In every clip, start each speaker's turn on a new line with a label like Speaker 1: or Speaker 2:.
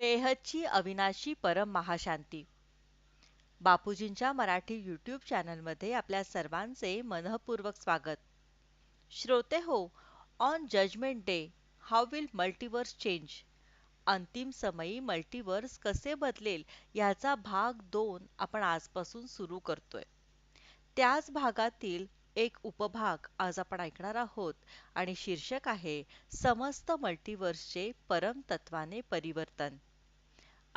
Speaker 1: बेहदची अविनाशी परम महाशांती बापूजींच्या मराठी यूट्यूब चॅनलमध्ये आपल्या सर्वांचे मनःपूर्वक स्वागत. श्रोते हो on judgement day how will multiverse change अंतिम समयी मल्टिवर्स कसे बदलेल याचा भाग दोन आपण आजपासून सुरू करतोय. त्याच भागातील एक उपभाग आज आपण ऐकणार आहोत आणि शीर्षक आहे समस्त मल्टिवर्सचे परमतत्वाने परिवर्तन.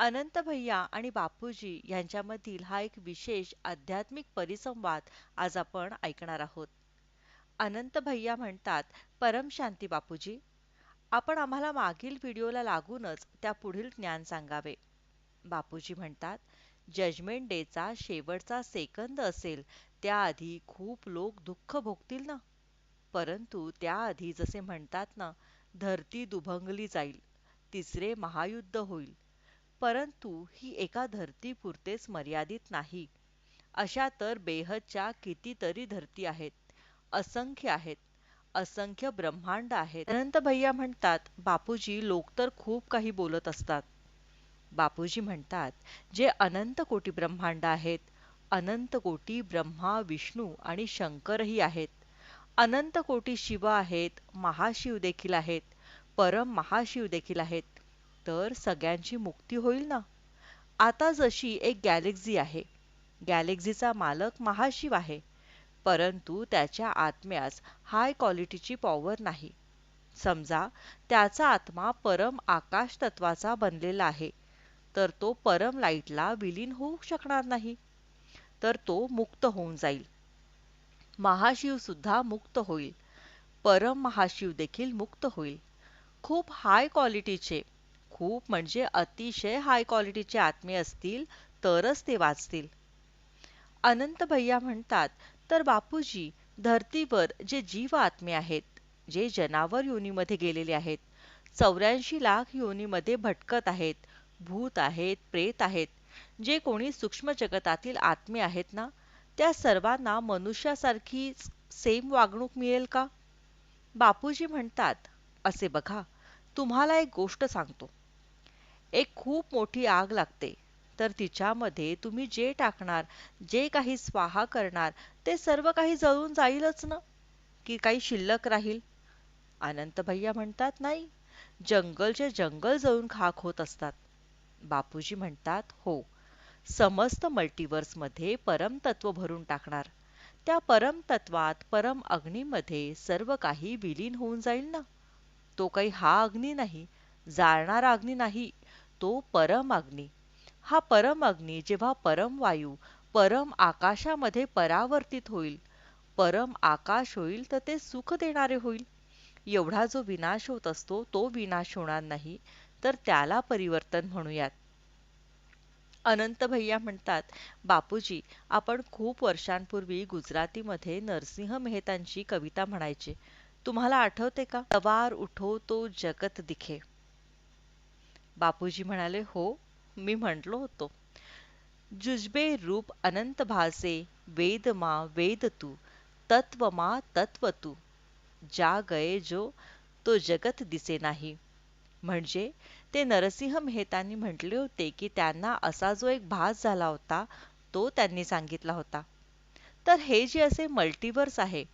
Speaker 1: अनंत भैया आणि बापूजी यांच्यामधील हा एक विशेष आध्यात्मिक परिसंवाद आज आपण ऐकणार आहोत. अनंत भैया म्हणतात परम शांती बापूजी आपण आम्हाला मागील व्हिडिओला लागूनच त्या पुढील ज्ञान सांगावे. बापूजी म्हणतात जजमेंट डेचा शेवटचा सेकंद असेल त्याआधी खूप लोक दुःख भोगतील ना? परंतु त्याआधी जसे म्हणतात ना धरती दुभंगली जाईल तिसरे महायुद्ध होईल. परंतु ही एका धरतीपुरतेच मर्यादित नाही. अशा तर बेहदच्या कितीतरी धरती आहेत. असंख्य आहेत. असंख्य ब्रह्मांड आहेत. अनंत भैया म्हणतात बापूजी लोक तर खूप काही बोलत असतात. बापूजी म्हणतात जे अनंत कोटी ब्रह्मांड आहेत अनंत कोटी ब्रह्मा विष्णू आणि शंकरही आहेत. अनंत कोटी शिव आहेत महाशिव देखील आहेत परम महाशिव देखील आहेत. तर सगळ्यांची मुक्ती होईल ना? आता जशी एक गॅलेक्झी आहे. गॅलेक्झीचा मालक महाशिव आहे. परंतु त्याच्या आत्म्यास हाय क्वालिटीची पॉवर नाही. समजा त्याचा आत्मा परम आकाश तत्वाचा बनलेला आहे तर तो परम लाईटला विलीन होऊ शकणार नाही. तर तो मुक्त होऊन जाईल. महाशिव सुद्धा मुक्त होईल. परम महाशिव देखील मुक्त होईल. खूप हाय क्वालिटीचे खूप म्हणजे अतिशय हाय क्वालिटीचे आत्मे असतील तरच ते वाचतील. अनंत भैया म्हणतात तर बापूजी धर्तीवर जे जीव आत्मे आहेत जे जनावर योनीमध्ये गेलेले आहेत चौऱ्याऐंशी लाख योनीमध्ये भटकत आहेत भूत आहेत प्रेत आहेत जे कोणी सूक्ष्म जगतातील आत्मे आहेत ना त्या सर्वांना मनुष्यासारखी सेम वागणूक मिळेल का? बापूजी म्हणतात असे बघा तुम्हाला एक गोष्ट सांगतो. एक खूप मोठी आग लागते. तर तिच्यामध्ये तुम्ही जे टाकणार जे काही स्वाहा करणार ते सर्व काही जळून जाईलच ना? की काही शिल्लक राहील? अनंत भैया म्हणतात नाही जंगलचे जंगल जळून खाक होत असतात. बापूजी म्हणतात हो समस्त मल्टिवर्समध्ये परमतत्व भरून टाकणार. त्या परमतत्वात परम अग्नीमध्ये सर्व काही विलीन होऊन जाईल ना? तो काही हा अग्नी नाही जाळणारा अग्नी नाही. तो परम अग्नी हा परम अग्नी जेव्हा परम वायू परम आकाशामध्ये परावर्तित होईल परम आकाश होईल तर ते सुख देणारे होईल. एवढा जो विनाश होत असतो तो विनाश होणार नाही तर त्याला परिवर्तन म्हणूयात. अनंत भैया म्हणतात बापूजी आपण खूप वर्षांपूर्वी गुजरातीमध्ये नरसिंह मेहतांची कविता म्हणायचे. तुम्हाला आठवते का? तवार उठो तो जगत दिखे. बापूजी म्हणाले हो मी म्हटलो होतो. जुजबे रूप अनंत भासे वेद मा वेद तू तत्व मा तत्व तू. जा गये जो तो जगत दिसे नाही. म्हणजे ते नरसिंह मेहतांनी म्हटले होते की त्यांना असा जो एक भास झाला होता तो त्यांनी सांगितला होता. तर हे जे असे मल्टिवर्स आहे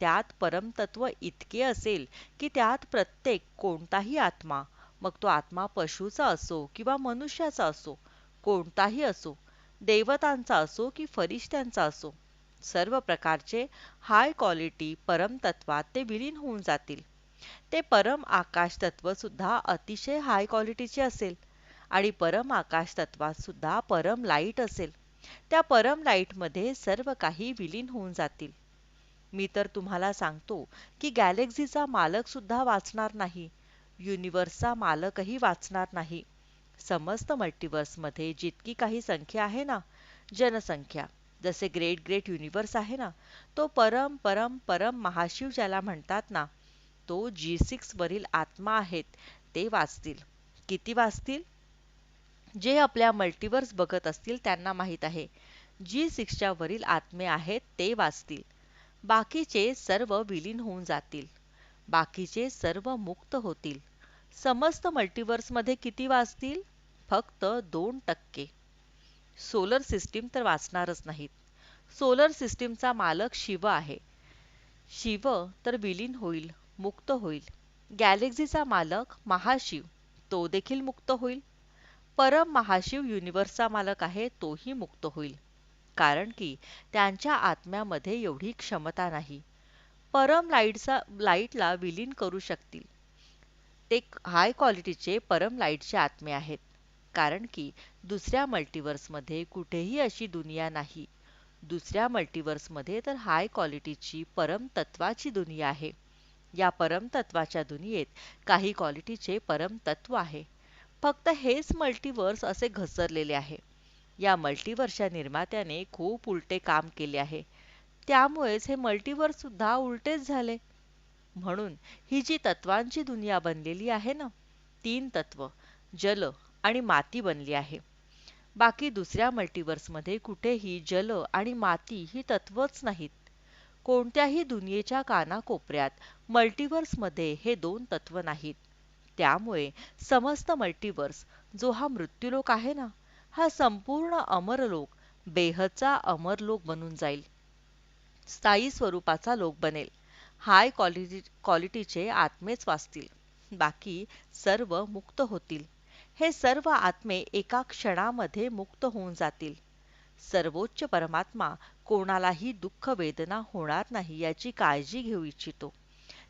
Speaker 1: त्यात परमतत्व इतके असेल की त्यात प्रत्येक कोणताही आत्मा मग तो आत्मा पशुचा असो किंवा मनुष्याचा असो कोणताही असो देवतांचा असो की फरिश्त्यांचा असो सर्व प्रकारचे हाय क्वालिटी परमतत्वात ते विलीन होऊन जातील. ते परम आकाश तत्व सुद्धा अतिशय हाय क्वालिटीचे असेल आणि परम आकाश तत्वात सुद्धा परम लाइट असेल. त्या परम लाईटमध्ये सर्व काही विलीन होऊन जातील. मी तर तुम्हाला सांगतो की गॅलेक्सीचा मालक सुद्धा वाचणार नाही. युनिवर्सचा मालकही वाचणार नाही. समस्त मल्टिवर्समध्ये जितकी काही संख्या आहे ना जनसंख्या जसे ग्रेट ग्रेट युनिवर्स आहे ना तो परम परम परम महाशिव ज्याला म्हणतात ना तो जी सिक्स वरील आत्मा आहेत ते वाचतील. किती वाचतील? जे आपल्या मल्टिवर्स बघत असतील त्यांना माहीत आहे. जी सिक्सच्या वरील आत्मे आहेत ते वाचतील. बाकीचे सर्व विलीन होऊन जातील. बाकीचे सर्व मुक्त होतील. समस्त मल्टिवर्समध्ये किती वाचतील? फक्त दोन टक्के. सोलर सिस्टीम तर वाचणारच नाहीत. सोलर सिस्टीमचा मालक शिव आहे. शिव तर विलीन होईल मुक्त होईल. गॅलेक्सीचा मालक महाशिव तो देखील मुक्त होईल. परम महाशिव युनिव्हर्सचा मालक आहे तोही मुक्त होईल. कारण की त्यांच्या आत्म्यामध्ये एवढी क्षमता नाही. परम लाईटचा लाईटला विलीन करू शकतील. ते हाय क्वालिटीचे परम लाईटचे आत्मे आहेत. कारण की दुसऱ्या मल्टिवर्समध्ये कुठेही अशी दुनिया नाही. दुसऱ्या मल्टिवर्समध्ये तर हाय क्वालिटीची परमतत्वाची दुनिया आहे. या परमतत्वाच्या दुनियेत काही क्वालिटीचे परमतत्व आहे. फक्त हेच मल्टिवर्स असे घसरलेले आहे. या मल्टिवर्सच्या निर्मात्याने खूप उलटे काम केले आहे. त्यामुळेच हे मल्टिवर्स सुद्धा उलटेच झाले. म्हणून ही जी तत्वांची दुनिया बनलेली आहे ना तीन तत्व जल आणि माती बनली आहे. बाकी दुसऱ्या मल्टिवर्समध्ये कुठेही जल आणि माती ही तत्वच नाहीत. कोणत्याही दुनियेच्या कानाकोपऱ्यात मल्टिवर्समध्ये हे दोन तत्व नाहीत. त्यामुळे समस्त मल्टिवर्स जो हा मृत्यूलोक आहे ना हा संपूर्ण अमरलोक बेहदचा अमरलोक बनून जाईल. स्थायी स्वरूपाचा लोक बनेल. हाय क्वालिटी क्वालिटीचे आत्मेच वाचतील. बाकी सर्व मुक्त होतील. हे सर्व आत्मे एका क्षणामध्ये मुक्त होऊन जातील. सर्वोच्च परमात्मा कोणालाही दुःख वेदना होणार नाही याची काळजी घेऊ इच्छितो.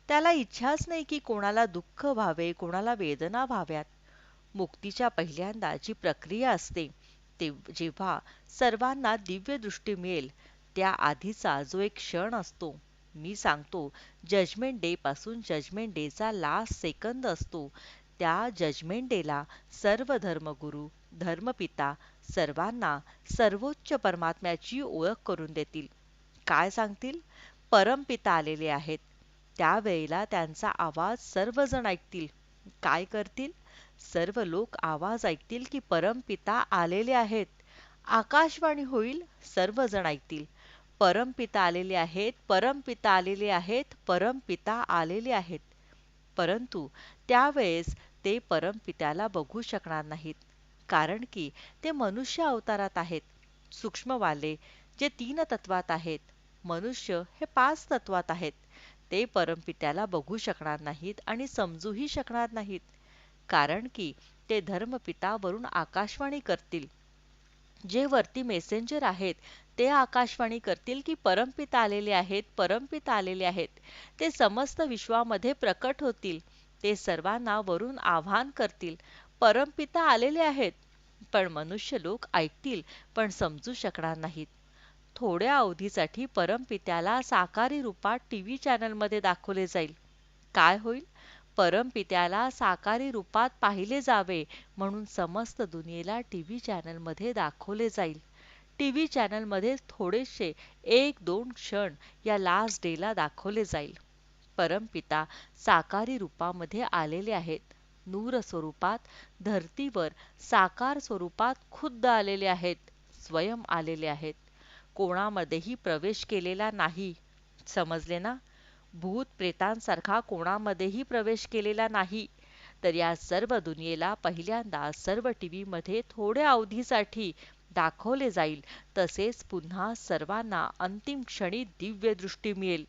Speaker 1: त्याला इच्छाच नाही की कोणाला दुःख व्हावे कोणाला वेदना व्हाव्यात. मुक्तीच्या पहिल्यांदा जी प्रक्रिया असते ते जेव्हा सर्वांना दिव्य दृष्टी मिळेल त्या आधीचा जो एक क्षण असतो. मी सांगतो जजमेंट डे पासून जजमेंट डेचा लास्ट सेकंद असतो. त्या जजमेंट डेला सर्व धर्मगुरू धर्मपिता सर्वांना सर्वोच्च परमात्म्याची ओळख करून देतील. काय सांगतील? परमपिता आलेले आहेत. त्यावेळेला त्यांचा आवाज सर्वजण ऐकतील. काय करतील? सर्व लोक आवाज ऐकतील की परमपिता आलेले आहेत. आकाशवाणी होईल सर्वजण ऐकतील. परमपिता आलेले आहेत परमपिता आलेले आहेत परमपिता आलेले आहेत. परंतु त्यावेळेस ते परमपित्याला बघू शकणार नाहीत कारण की ते मनुष्य अवतारात आहेत सूक्ष्मवाले जे तीन तत्वात आहेत मनुष्य हे पाच तत्वात आहेत. ते परमपित्याला बघू शकणार नाहीत आणि समजूही शकणार नाहीत कारण की ते धर्मपिता वरून आकाशवाणी करतील. जे वरती मेसेंजर आहेत ते आकाशवाणी करतील की परमपिता आलेले आहेत परमपिता आलेले आहेत. ते समस्त विश्वामध्ये प्रकट होतील. ते सर्वांना वरून आव्हान करतील. परमपिता आलेले आहेत. पण मनुष्य लोक ऐकतील पण समजू शकणार नाहीत. थोड्या अवधीसाठी परमपित्याला साकारी रूपात टीव्ही चॅनलमध्ये दाखवले जाईल. काय होईल? परमपित्याला साकारी रूपात पाहिले जावे म्हणून समस्त दुनियेला टीव्ही चॅनलमध्ये दाखवले जाईल. टीव्ही चॅनलमध्ये थोडेसे एक दोन क्षण या लास्ट डेला दाखवले जाईल. परमपिता साकारी रूपामध्ये आलेले आहेत. नूर स्वरूपात धर्तीवर साकार स्वरूपात खुद्द आलेले आहेत. स्वयं आलेले आहेत. कोणामध्येही प्रवेश केलेला नाही. समजले ना? भूत प्रेतांसारखा कोणामध्येही प्रवेश केलेला नाही. तर या सर्व दुनियेला पहिल्यांदा सर्व टीव्हीमध्ये थोड्या अवधीसाठी दाखवले जाईल. तसेच पुन्हा सर्वांना अंतिम क्षणी दिव्यदृष्टी मिळेल.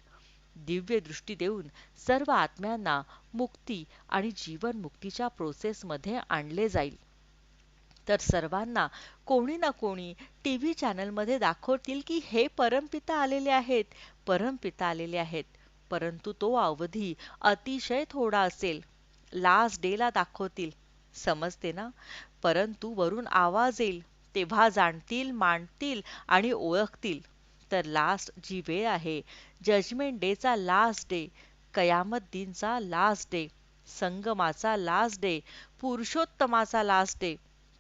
Speaker 1: दिव्य दृष्टी देऊन सर्व आत्म्यांना मुक्ती आणि जीवन मुक्तीच्या प्रोसेसमध्ये आणले जाईल. तर सर्वांना कोणी ना कोणी टीव्ही चॅनलमध्ये दाखवतील की हे परमपिता आलेले आहेत परमपिता आलेले आहेत. परंतु तो अवधी अतिशय थोडा असेल. लास्ट डेला दाखवतील. समजते ना? परंतु वरून आवाज येईल. तेव्हा जाणतील मांडतील आणि ओळखतील. तर लास्ट जी वेळ आहे जजमेंट डेचा लास्ट डे कयामत दिनचा लास्ट डे संगमाचा लास्ट डे पुरुषोत्तमाचा लास्ट डे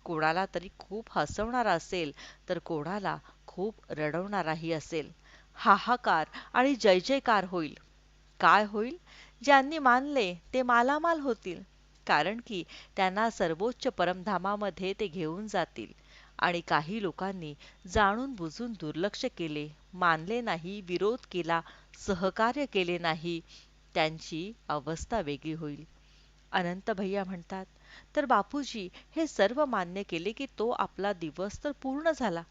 Speaker 1: कोणाला तरी खूप हसवणारा असेल तर कोणाला खूप रडवणाराही असेल. हाहाकार आणि जय जयकार होईल. काय होईल? ज्यांनी मानले ते मालामाल होतील. कारण की त्यांना सर्वोच्च परमधामामध्ये ते घेऊन जातील. आणि काही लोकांनी जाणून बुजून दुर्लक्ष केले. मानले नाही विरोध केला सहकार्य केले नाही. त्यांची अवस्था वेगळी होईल. अनंत भैया म्हणतात तर बापूजी हे सर्व मान्य केले की तो आपला दिवस तर पूर्ण झाला.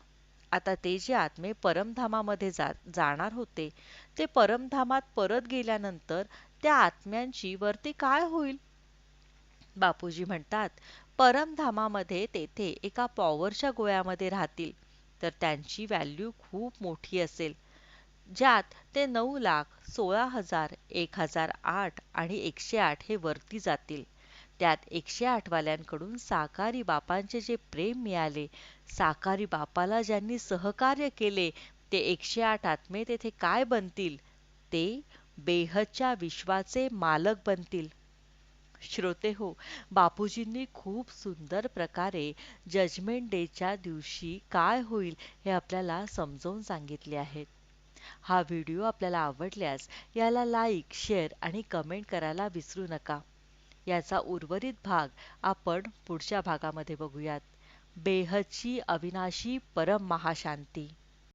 Speaker 1: आता ते जे आत्मे परमधामामध्ये जा जाणार होते ते परमधामात परत गेल्यानंतर त्या आत्म्यांची वरती काय होईल? बापूजी म्हणतात परमधामामध्ये तेथे एका पॉवरच्या गोळ्यामध्ये राहतील. तर त्यांची व्हॅल्यू खूप मोठी असेल. ज्यात ते नऊ लाख सोळा हजार एक हजार आठ आणि एकशे आठ हे वरती जातील. त्यात एकशे आठवाल्यांकडून साकारी बापांचे जे प्रेम मिळाले साकारी बापाला ज्यांनी सहकार्य केले ते एकशे आठ आत्मे तेथे काय बनतील? ते बेहदच्या विश्वाचे मालक बनतील. श्रोते हो बापूजींनी खूप सुंदर प्रकारे जजमेंट डेच्या दिवशी काय होईल हे आपल्याला समजावून सांगितले आहे हा व्हिडिओ आपल्याला आवडल्यास याला लाईक शेअर आणि कमेंट करायला विसरू नका. याचा उर्वरित भाग आपण पुढच्या भागामध्ये बघूयात. बेहदची अविनाशी परम महाशांती.